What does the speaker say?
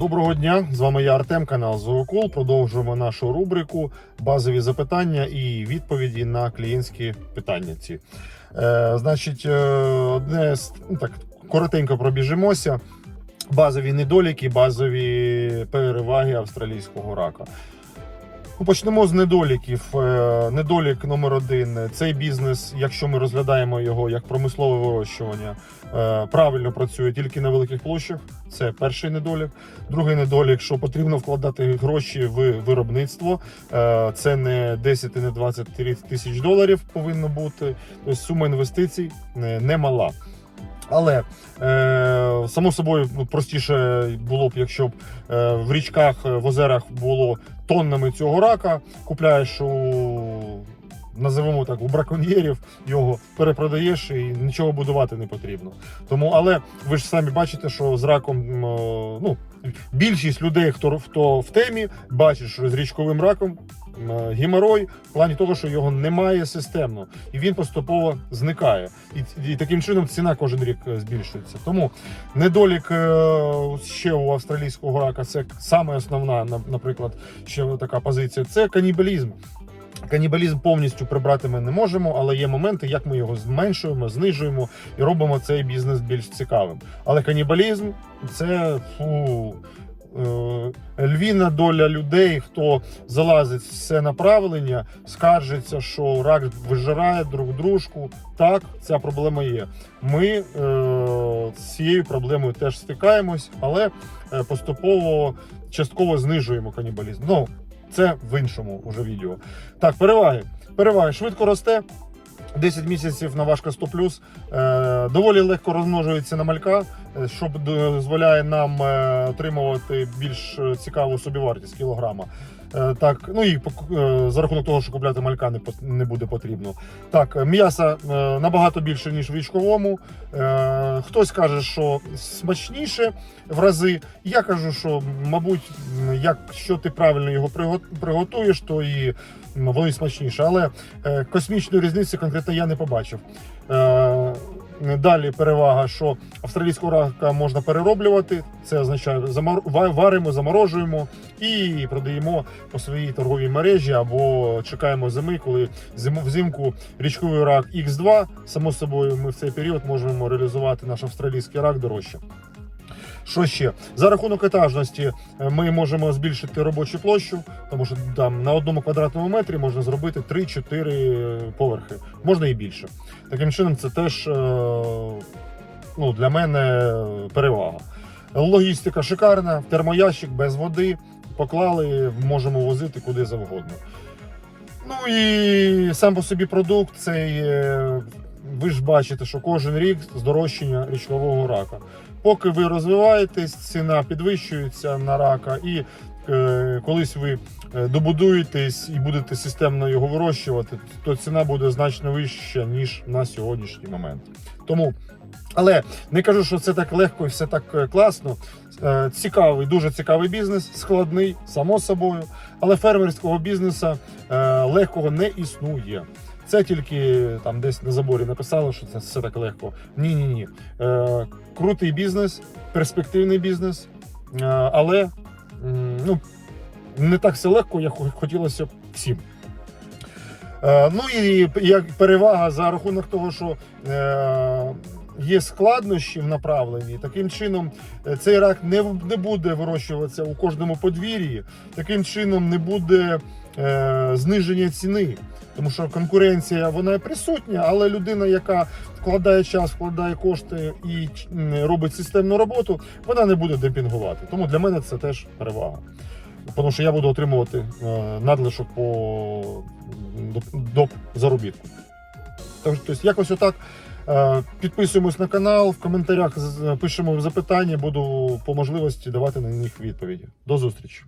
Доброго дня! З вами я Артем, канал Зоокол. Продовжуємо нашу рубрику базові запитання і відповіді на клієнтські питання. Ці е, значить, е, одне з ну, так коротенько пробіжимося. Базові недоліки, базові переваги австралійського рака. Ну, Почнемо з недоліків. Е, Недолік номер один цей бізнес, якщо ми розглядаємо його як промислове вирощування, е, правильно працює тільки на великих площах. Це перший недолік. Другий недолік, що потрібно вкладати гроші в виробництво. Е, Це не 10 і не 20 тисяч доларів повинно бути. Тобто сума інвестицій е, немала. Але е, само собою ну, простіше було б, якщо б е, в річках, е, в озерах було тоннами цього рака. Купляєш у називаємо так у браконьєрів, його перепродаєш і нічого будувати не потрібно. Тому, але ви ж самі бачите, що з раком е, ну, більшість людей, хто, хто в темі, бачить, що з річковим раком е, геморой в плані того, що його немає системно, і він поступово зникає. І, і таким чином ціна кожен рік е, збільшується. Тому недолік ще у австралійського рака це саме основна, на- наприклад, ще така позиція це канібалізм. Канібалізм повністю прибрати ми не можемо, але є моменти, як ми його зменшуємо, знижуємо і робимо цей бізнес більш цікавим. Але канібалізм це фу, е, львіна доля людей, хто залазить в це направлення, скаржиться, що рак вижирає друг дружку. Так, ця проблема є. Ми е, цією проблемою теж стикаємось, але е, поступово частково знижуємо канібалізм. Ну, це в іншому уже відео. Так, переваги. Переваги швидко росте. 10 місяців на важка 100 Е, доволі легко розмножується на малька, що дозволяє нам е, отримувати більш е, цікаву собівартість кілограма. Е, так, ну і е, за рахунок того, що купляти малька не, не буде потрібно. Так, е, м'яса е, набагато більше, ніж в річковому. Е, хтось каже, що смачніше в рази. Я кажу, що, мабуть, якщо ти правильно його приго- приготуєш, то і воно і смачніше. Але е, космічної різниці конкретно я не побачив. Далі перевага, що австралійського рака можна перероблювати. Це означає замор... варимо, заморожуємо і продаємо по своїй торговій мережі або чекаємо зими, коли зиму взимку річковий рак X2. Само собою, ми в цей період можемо реалізувати наш австралійський рак дорожче. Що ще? За рахунок етажності е, ми можемо збільшити робочу площу, тому що там на одному квадратному метрі можна зробити 3-4 поверхи, можна і більше. Таким чином, це теж е, ну, для мене перевага. Логістика шикарна, термоящик без води. Поклали, можемо возити куди завгодно. Ну і сам по собі продукт цей. Ви ж бачите, що кожен рік здорожчання річкового рака. Поки ви розвиваєтесь, ціна підвищується на рака, і е, колись ви е, добудуєтесь і будете системно його вирощувати, то ціна буде значно вища, ніж на сьогоднішній момент. Тому, але не кажу, що це так легко і все так е, класно. Е, Цікавий, дуже цікавий бізнес, складний, само собою, але фермерського бізнесу легкого не існує. Це тільки там десь на заборі написали, що це все так легко. Ні, ні, ні. Е, крутий бізнес, перспективний бізнес, е, але ну, не так все легко, як хотілося б всім. Е, ну і як перевага за рахунок того, що е, є складнощі в направленні, таким чином е, цей рак не, не буде вирощуватися у кожному подвір'ї, таким чином не буде е, зниження ціни. Тому що конкуренція вона присутня, але людина, яка вкладає час, вкладає кошти і робить системну роботу, вона не буде демпінгувати. Тому для мене це теж перевага. Тому що я буду отримувати е, надлишок по доп- доп заробітку. Тобто, якось отак. Е, Підписуємось на канал, в коментарях пишемо запитання, буду по можливості давати на них відповіді. До зустрічі!